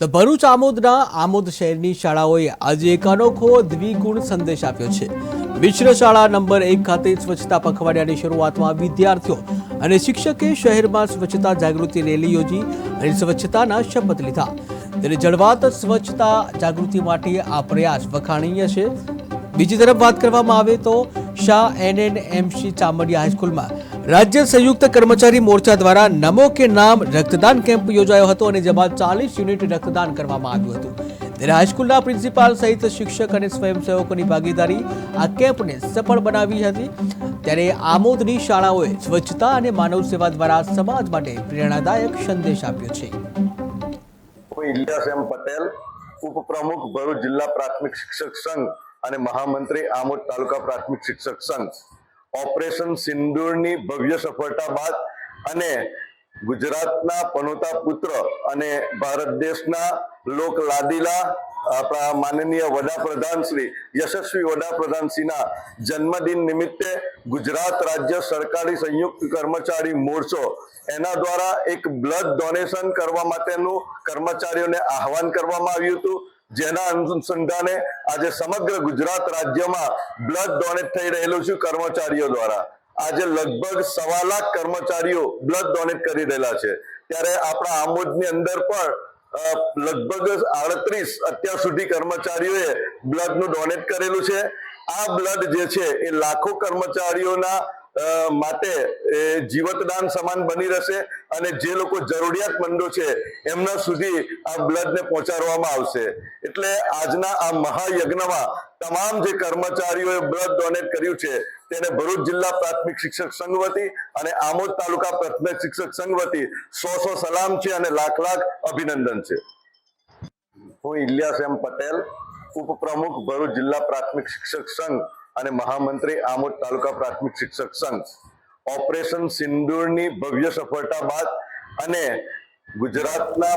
તો ભરૂચ આમોદના આમોદ શહેરની શાળાઓએ આજે એક અનોખો દ્વિગુણ સંદેશ આપ્યો છે. મિશ્ર શાળા નંબર એક ખાતે સ્વચ્છતા પખવાડિયાની શરૂઆતમાં વિદ્યાર્થીઓ અને શિક્ષકે શહેરમાં સ્વચ્છતા જાગૃતિ રેલી યોજી અને સ્વચ્છતાના શપથ લીધા. ત્યારે જળવાત સ્વચ્છતા જાગૃતિ માટે આ પ્રયાસ વખાણીય છે. બીજી તરફ વાત કરવામાં આવે તો Shah N N MC Chamadia હાઈસ્કૂલમાં રાજ્ય સંયુક્ત કર્મચારી મોરચા દ્વારા નમો કે નામ રક્તદાન કેમ્પ યોજાયો હતો અને જેમાં ચાલીસ યુનિટ રક્તદાન કરવામાં આવ્યું હતું. હાઈસ્કૂલના પ્રિન્સિપાલ સહિત શિક્ષક અને સ્વયંસેવકોની ભાગીદારી આ કેમ્પને સફળ બનાવી હતી. ત્યારે આમોદની શાળાઓએ સ્વચ્છતા અને માનવ સેવા દ્વારા સમાજ માટે પ્રેરણાદાયક સંદેશ આપ્યો છે. ઇલિયાસ પટેલ, ઉપપ્રમુખ ભરૂચ જિલ્લા પ્રાથમિક શિક્ષક સંઘ અને મહામંત્રી આમોદ તાલુકા પ્રાથમિક શિક્ષક સંઘ. ઓપરેશન સિંદૂરની ભવ્ય સફળતા બાદ અને ગુજરાતના પનોતા પુત્ર અને ભારત દેશના લોક લાદીલા આપણા માનનીય વડાપ્રધાન શ્રી યશસ્વી વડાપ્રધાન શ્રીના જન્મદિન નિમિત્તે ગુજરાત રાજ્ય સરકારી સંયુક્ત કર્મચારી મોરચો એના દ્વારા એક બ્લડ ડોનેશન કરવા માટેનું કર્મચારીઓને આહવાન કરવામાં આવ્યું હતું. જેના અનુસંધાને આજે સમગ્ર ગુજરાત રાજ્યમાં બ્લડ ડોનેટ થઈ રહેલું છે કર્મચારીઓ દ્વારા. આજે લગભગ સવા લાખ કર્મચારીઓ બ્લડ ડોનેટ કરી રહેલા છે. ત્યારે આપણા આમોદની અંદર પણ લગભગ આડત્રીસ અત્યાર સુધી કર્મચારીઓએ બ્લડનું ડોનેટ કરેલું છે. આ બ્લડ જે છે એ લાખો કર્મચારીઓના માટે જીવતદાન સમાન બની રહેશે. અને જે લોકો જરૂરિયાતમંદો છે, એમના સુધી આ બ્લડને પહોંચાડવામાં આવશે. એટલે આજના આ મહાયજ્ઞમાં તમામ જે કર્મચારીઓએ બ્લડ ડોનેટ કર્યું છે, તેને ભરૂચ જિલ્લા પ્રાથમિક શિક્ષક સંઘ વતી અને આમોદ તાલુકા પ્રાથમિક શિક્ષક સંઘ વતી સો સો સલામ છે અને લાખ લાખ અભિનંદન છે. હું ઇલિયાસ એમ પટેલ, ઉપપ્રમુખ ભરૂચ જિલ્લા પ્રાથમિક શિક્ષક સંઘ અને મહામંત્રી આમોદ તાલુકા પ્રાથમિક શિક્ષક સંઘ. ઓપરેશન સિંદૂરની ભવ્ય સફળતા બાદ અને ગુજરાતના